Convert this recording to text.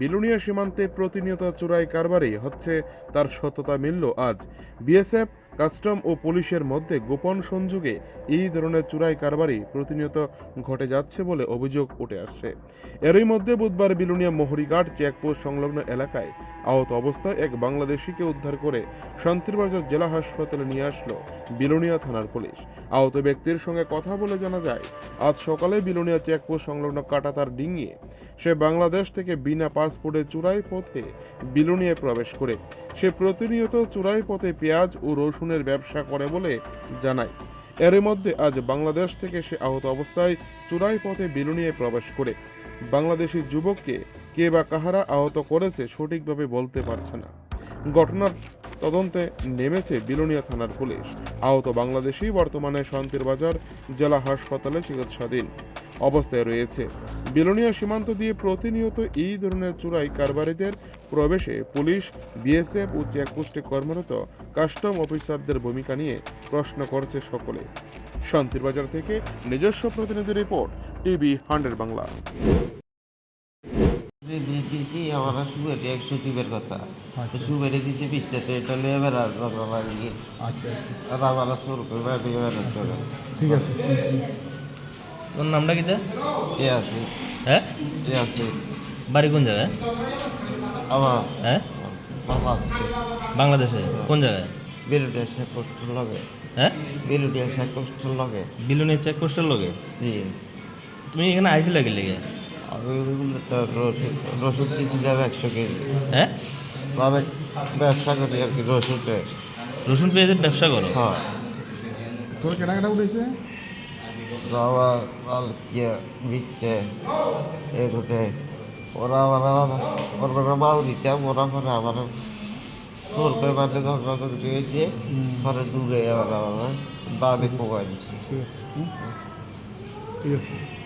বিলুনিয়া সীমান্তে প্রতিনিয়ত চোরাই কারবারই হচ্ছে তার সততা মিলল আজ। বিএসএফ কাস্টম ও পুলিশের মধ্যে গোপন সংযোগে এই ধরনের চোরাই কারবারই প্রতিনিয়ত ঘটে যাচ্ছে বলে অভিযোগ উঠে আসছে। এরই মধ্যে বুধবার বিলুনিয়া মোহরিঘাট চেকপোস্ট সংলগ্ন এলাকায় আহত অবস্থায় এক বাংলাদেশিকে উদ্ধার করে শান্তিরবাজার জেলা হাসপাতালে নিয়ে আসলো বিলুনিয়া থানার পুলিশ। আহত ব্যক্তির সঙ্গে কথা বলে জানা যায়, আজ সকালে বিলুনিয়া চেকপোস্ট সংলগ্ন কাটাতার ডিঙিয়ে সে বাংলাদেশ থেকে বিনা পাসপোর্টে চুরাই পথে বিলুনিয়ায় প্রবেশ করে। সে প্রতিনিয়ত চুরাই পথে পেঁয়াজ ও রসুনের ব্যবসা করে বলে জানায়। এর মধ্যে আজ বাংলাদেশ থেকে সে আহত অবস্থায় চুরাই পথে বিলুনিয়ায় প্রবেশ করে। বাংলাদেশি যুবককে কে বা কাহারা আহত করেছে সঠিকভাবে বলতে পারছে না। ঘটনার তদন্তে নেমেছে বিলুনিয়া থানার পুলিশ। আহত বাংলাদেশি বর্তমানে শান্তির বাজার জেলা হাসপাতালে চিকিৎসাধীন। অবস্থায় রয়েছে। বিলোনিয়া সীমান্ত দিয়ে প্রতিনিয়ত এই ধরনের চোরাই কারবারিদের প্রবেশে পুলিশ বিএসএফ ও চেকপোস্টে কর্মরত কাস্টম অফিসারদের ভূমিকা নিয়ে প্রশ্ন করছে সকলে। শান্তির বাজার থেকে নিজস্ব প্রতিনিধি রিপোর্ট টিভি হান্ড্রেড বাংলা। দিয়েছি আমার সুবেরি একশো টিপের কথা তো সুবেরি দিয়েছি বিশটা তো এটা নিয়ে বেড়ার দরকার লাগে। আচ্ছা আর আমার সুর করে বেড়াতে বেড়াতে হবে ঠিক আছে। তোর নামটা কি? এ আছে হ্যাঁ? এ আছে বাড়ি কোন জায়গায়? আমার। হ্যাঁ? আছে বাংলাদেশে? কোন জায়গায়? বিরুডিয়া শেখ পোস্টের লগে। হ্যাঁ? বিরুডিয়া শেখ পোস্টের লগে। বিলুনের চেকপোস্টের লগে? জি। তুমি এখানে আইসি লাগে লেগে? আমি তো রসুন রসুন দিয়েছিলাম একশো কেজি হ্যাঁ? আমি ব্যবসা করি আর কি রসুনের রসুন পেঁয়াজের ব্যবসা করো? হ্যাঁ। তোর কেনাকাটা উঠেছে? বাবা মাল ইয়ে বিটে এগুটে ওরা আমার ওরা মাল দিতাম ওরা পরে আমার সোর করে মানে ঝগড়াঝগড়ি হয়েছে। পরে দূরে আবার আমার দাদি আছে। হুম? ঠিক আছে।